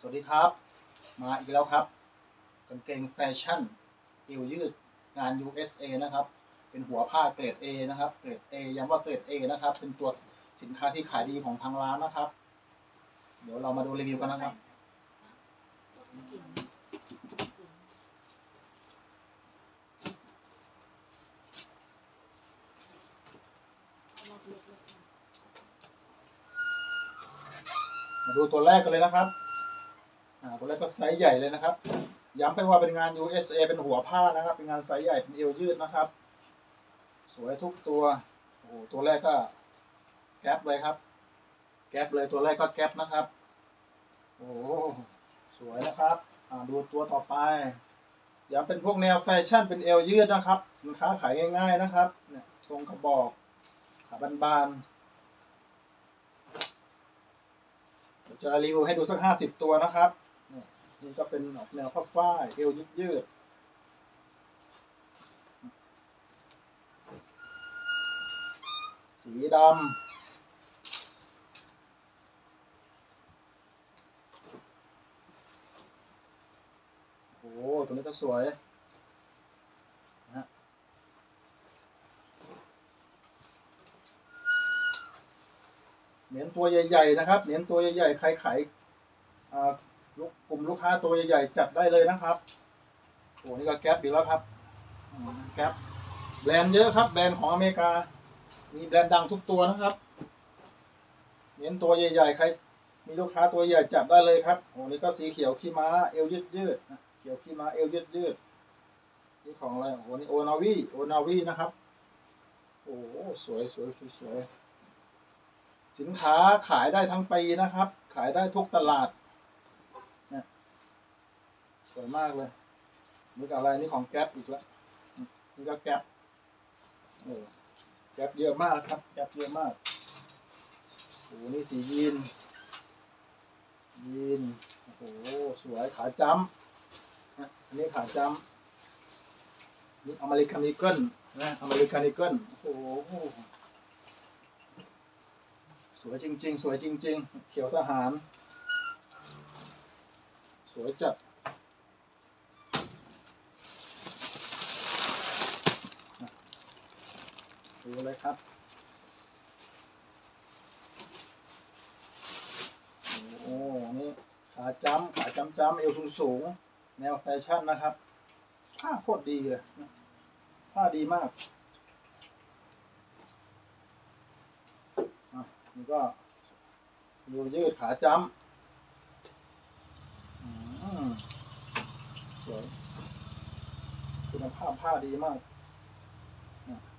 สวัสดีครับ มาอีกแล้วครับกางเกงแฟชั่นเอวยืดงาน USA นะครับ เป็นหัวผ้าเกรด A นะครับ เกรด A ย้ำว่าเกรด A นะครับ เป็นตัวสินค้าที่ขายดีของทางร้านนะครับ เดี๋ยวเรามาดูรีวิวกันนะครับ มาดูตัวแรกกันเลยนะครับ อ่าตัวก็ไซส์ใหญ่เลยนะครับ ย้ำไปว่าเป็นงาน USA เป็นหัวผ้านะครับ เป็นงานไซส์ใหญ่เป็นเอวยืดนะครับ สวยทุกตัวโอ้โหตัวแรกก็แก๊ปเลยครับ แก๊ปเลยตัวแรกก็แก๊ปนะครับ โอ้โหสวยนะครับดูตัวต่อไปย้ำเป็นพวกแนวแฟชั่นเป็นเอวยืดนะครับ สินค้าขายง่าย ๆนะครับเนี่ยทรงกระบอกขาบานๆจะรีวิวให้ดูสักห้าสิบตัวนะครับ นี่ก็เป็นออกแนวผ้าฝ้ายเอวยืดยืดๆสีดำโอ้ตัวนี้ก็สวยนะเหรียญตัวใหญ่ ๆ นะครับเหรียญตัวใหญ่ ๆ ใครขายอ่า ลูกกลุ่มลูกค้าตัวใหญ่ๆจัดได้เลยนะครับโอ้นี่ก็แก๊ปอีกแล้วครับแก๊ปแบรนด์เยอะครับแบรนด์ของอเมริกา มีแบรนด์ดังทุกตัวนะครับเหรียญตัวใหญ่ๆใครมีลูกค้าตัวใหญ่จับได้เลยครับโอ้นี่ก็สีเขียวขี้ม้าเอวยืดยืดเขียวขี้ม้าเอวยืดยืดนี่ของอะไรโอ้นี่โอนาวีโอนาวีนะครับ โอ้สวยสวยสวยสวยสินค้าขายได้ทั้งปีนะครับ ขายได้ทุกตลาด สวยมากเลยนี่ก็อะไรนี่ของแก๊ปอีกแล้วนี่ก็แก๊ปเออแก๊ปเยอะมากครับแก๊ปเยอะมากโอ้หนี่สียีนยีนโอ้โหสวยขาจ้ำนะอันนี้ขาจ้ำนี่อเมริกันอีเกิลนะอเมริกันอีเกิลโอ้โหสวยจริง ๆ สวยจริง ๆ เขียวทหาร สวยจัด ดูเลยครับโอ้นี่ขาจ้ำขาจ้ำจ้ำเอวสูงสูงแนวแฟชั่นนะครับผ้าโคตรดีเลยผ้าดีมากนี่ก็เอวยืดขาจ้ำอืมสวยคุณภาพผ้าดีมาก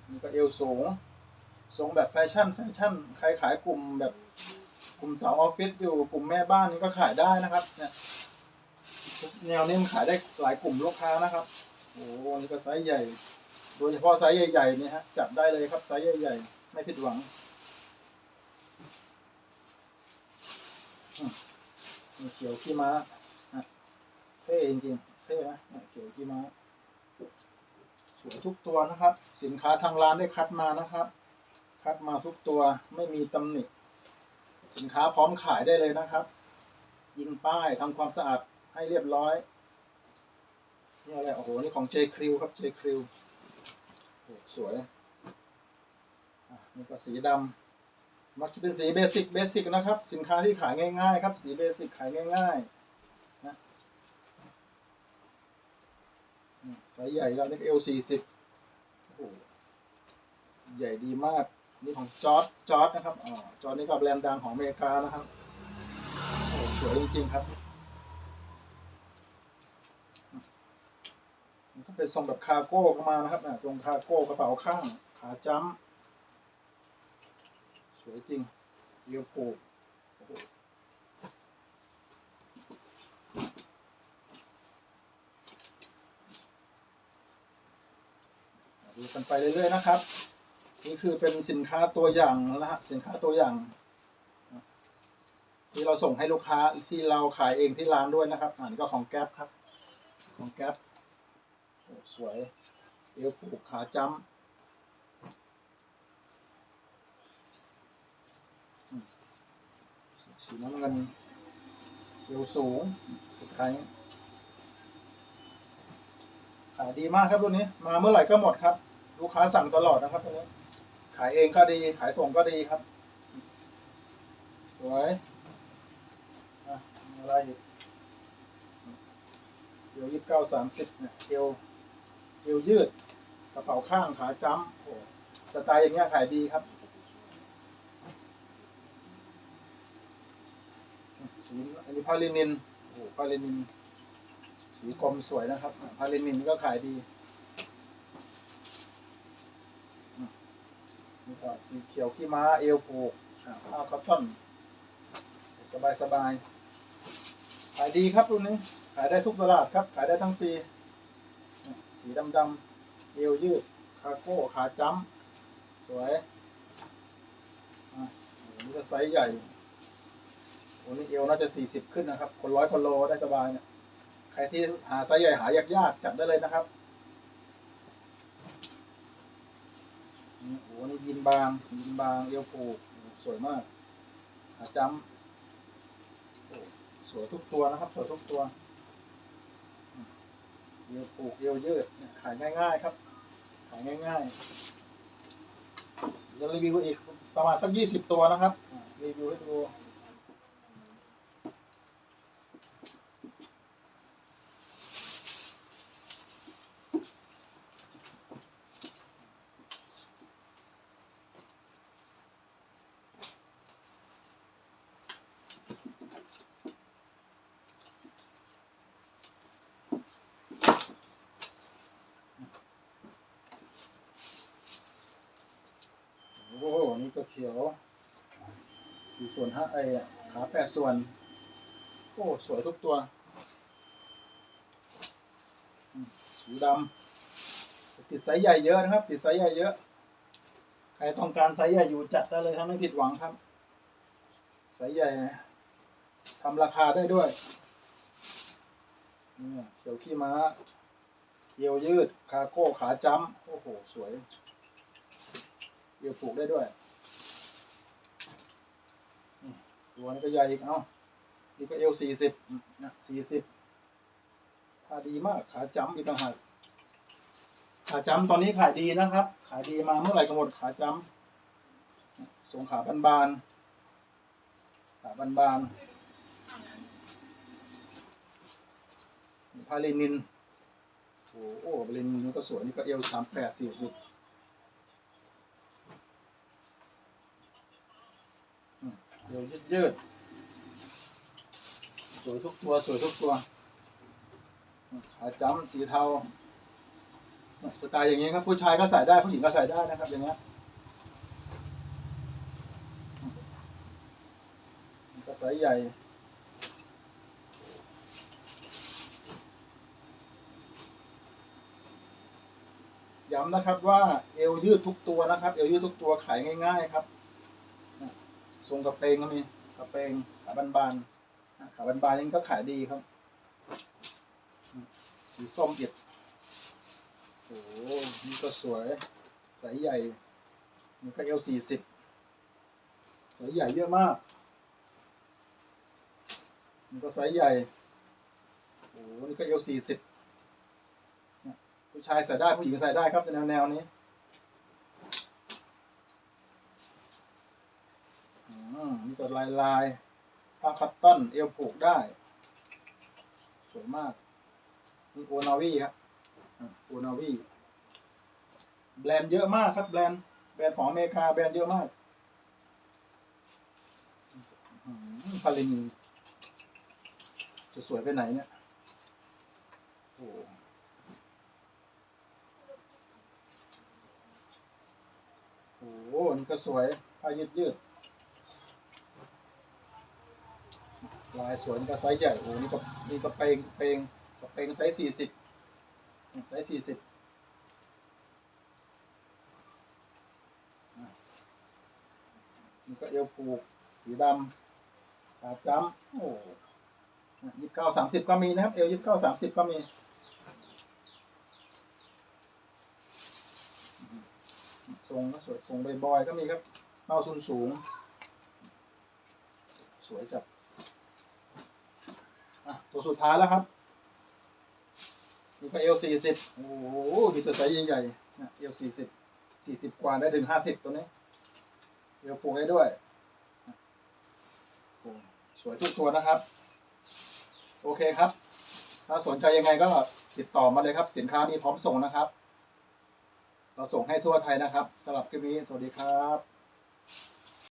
นี่ก็เอวสูงทรงแบบแฟชั่นแฟชั่นใครขายกลุ่มแบบกลุ่มสาวออฟฟิศอยู่กลุ่มแม่บ้านนี่ก็ขายได้นะครับ เนี่ยแนวนี้มันขายได้หลายกลุ่มลูกค้านะครับโอ้โหนี่ก็ไซส์ใหญ่ โดยเฉพาะไซส์ใหญ่ๆเนี่ยฮะจับได้เลยครับไซส์ใหญ่ๆ ไม่ผิดหวังเขียวขี้ม้าเท่จริงๆเท่นะเนี่ยเขียวขี้ม้า วยทุกตัวนะครับ สินค้าทางร้านได้คัดมานะครับ คัดมาทุกตัวไม่มีตำหนิ สินค้าพร้อมขายได้เลยนะครับ ยิงป้ายทำความสะอาดให้เรียบร้อยนี่อะไรโอ้โหนี่ของ J Crew ครับ J Crew โอ้สวยนี่ก็สีดำมักจะเป็นสีเบสิกเบสิกนะครับ สินค้าที่ขายง่ายๆ ครับ สีเบสิกขายง่าย ๆนะ ไซส์ใหญ่แล้วนี่เอลสี่สิบโอ้โหใหญ่ดีมาก นี่ของจอร์ดจอร์ดนะครับอ๋อจอร์ดนี่ก็แบรนด์ดังของอเมริกานะครับโอ้สวยจริงๆครับมันก็เป็นทรงแบบคาร์โก้ก็มานะครับนะทรงคาร์โก้กระเป๋าข้าง ขาจ้ำสวยจริงเรียวโผูกโอ้โห ดูกันไปเรื่อยๆนะครับ นี่คือเป็นสินค้าตัวอย่างนะฮะสินค้าตัวอย่าง ที่เราส่งให้ลูกค้าที่เราขายเองที่ร้านด้วยนะครับอันนี้ก็ของแก๊ปครับ ของแก๊ปสวยเอวผูกขาจ้ำสีน้ำเงินเอวสูงสุดท้ายขายดีมากครับรุ่นนี้ มาเมื่อไหร่ก็หมดครับ ลูกค้าสั่งตลอดนะครับตัวนี้ขายเองก็ดี ขายส่งก็ดีครับสวยอะไรอีกเอวยี่สิบเก้าสามสิบเนี่ยเอวเอวยืด กระเป๋าข้างขาจ้ำโอ้สไตล์อย่างเงี้ยขายดีครับสีอันนี้พาลินินโอ้พาลินิน สีกลมสวยนะครับอะพาลินินก็ขายดีอืมนี่ ก็สีเขียวขี้ม้าเอวผูกอะผ้าคอตตอน สบายสบายๆขายดีครับรุ่นนี้ ขายได้ทุกตลาดครับ ขายได้ทั้งปีอะสีดำดำๆเอวยืด คาโก้ ขาจ้ำสวยอะโอ้โหนี่ก็ไซส์ใหญ่โอ้นี่เอวน่าจะสี่สิบขึ้นนะครับ คนร้อยคนโลได้สบายเนี่ย ใครที่หาไซส์ใหญ่หายากๆจัดได้เลยนะครับนี่โอ้โหนี่ ยินบางยินบางเอวผูกสวยมากอาจำสวยทุกตัวนะครับ สวยทุกตัวเอวผูกเอวยืดขายง่ายๆครับ ขายง่ายๆจะรีวิวอีกประมาณสักยี่สิบตัวนะครับรีวิวให้ดู โอ้โหนี่ก็เขียวสี่ส่วนห้าไอ้อะขาแปดส่วน โอ้ สวยทุกตัวสีดำติดไซส์ใหญ่เยอะนะครับ ติดไซส์ใหญ่เยอะ ใครต้องการไซส์ใหญ่อยู่จัดได้เลยครับไม่ผิดหวังครับไซส์ใหญ่ทำราคาได้ด้วยนี่เขียวขี้ม้าเอวยืด คาโก้ขาจ้ำโอ้โห สวยเดี๋ยวผูกได้ด้วยนี่ ตัวนี้ก็ใหญ่อีกเอ้านี่ก็เอวสี่สิบนะสี่สิบขาดีมากขาจ้ำอีกต่างหากขาจ้ำตอนนี้ขายดีนะครับ ขายดีมาเมื่อไหร่ก็หมดขาจ้ำส่งขาบานๆขาบานๆนี่พาลินินโอ้โหพาลินินนี่ก็สวยนี่ก็เอวสามแปดสี่สิบ เดี๋ยวยืดยืดๆสวยทุกตัวสวยทุกตัวขาจ้ำสีเทาสไตล์อย่างนี้ครับ ผู้ชายก็ใส่ได้ผู้หญิงก็ใส่ได้นะครับอย่างเงี้ยนี่ก็ไซส์ใหญ่ย้ำนะครับว่าเอวยืดทุกตัวนะครับ เอวยืดทุกตัวขายง่าย ๆ ครับ ทรงกระเปงก็มีกระเปงขาบานๆขาบานๆนี่ก็ขายดีครับ สีส้มเอียดโอ้โหนี่ก็สวยสายใหญ่นี่ก็เอลสี่สิบสายใหญ่เยอะมากนี่ก็สายใหญ่โอ้โหนี่ก็เอลสี่สิบผู้ชายใส่ได้ผู้หญิงใส่ได้ครับในแนวๆนี้ อืมนี่ก็ลายลายผ้าคัตตอนเอวผูกได้ สวยมากนี่โอนาวีครับโอนาวีแบรนด์เยอะมากครับแบรนด์แบรนด์ของอเมริกาแบรนด์เยอะมากพาลินจะสวยไปไหนเนี่ยโอ้โหโอ้โหนี่ก็สวยผ้ายืดยืด ลายสวยนี่ก็ไซส์ใหญ่โอ้นี่ก็นี่ก็เปงเปงก็เปงไซส์สี่สิบไซส์สี่สิบนี่ก็เอวผูกสีดำขาจ้ำโอ้ยี่สิบเก้าสามสิบก็มีนะครับ เอวยี่สิบเก้าสามสิบก็มีทรงก็สวยทรงบอยๆก็มีครับเป้าสูงสูง สวยจัด ตัวสุดท้ายแล้วครับนี่ก็เอลสี่สิบโอ้โหมีตัวไซส์ใหญ่ๆนะเอลสี่สิบสี่สิบกว่าได้ถึงห้าสิบตัวนี้เอลปูได้ด้วยสวยทุกตัวนะครับ โอเคครับ ถ้าสนใจยังไงก็ติดต่อมาเลยครับ สินค้ามีพร้อมส่งนะครับ เราส่งให้ทั่วไทยนะครับสำหรับคลิปนี้ สวัสดีครับ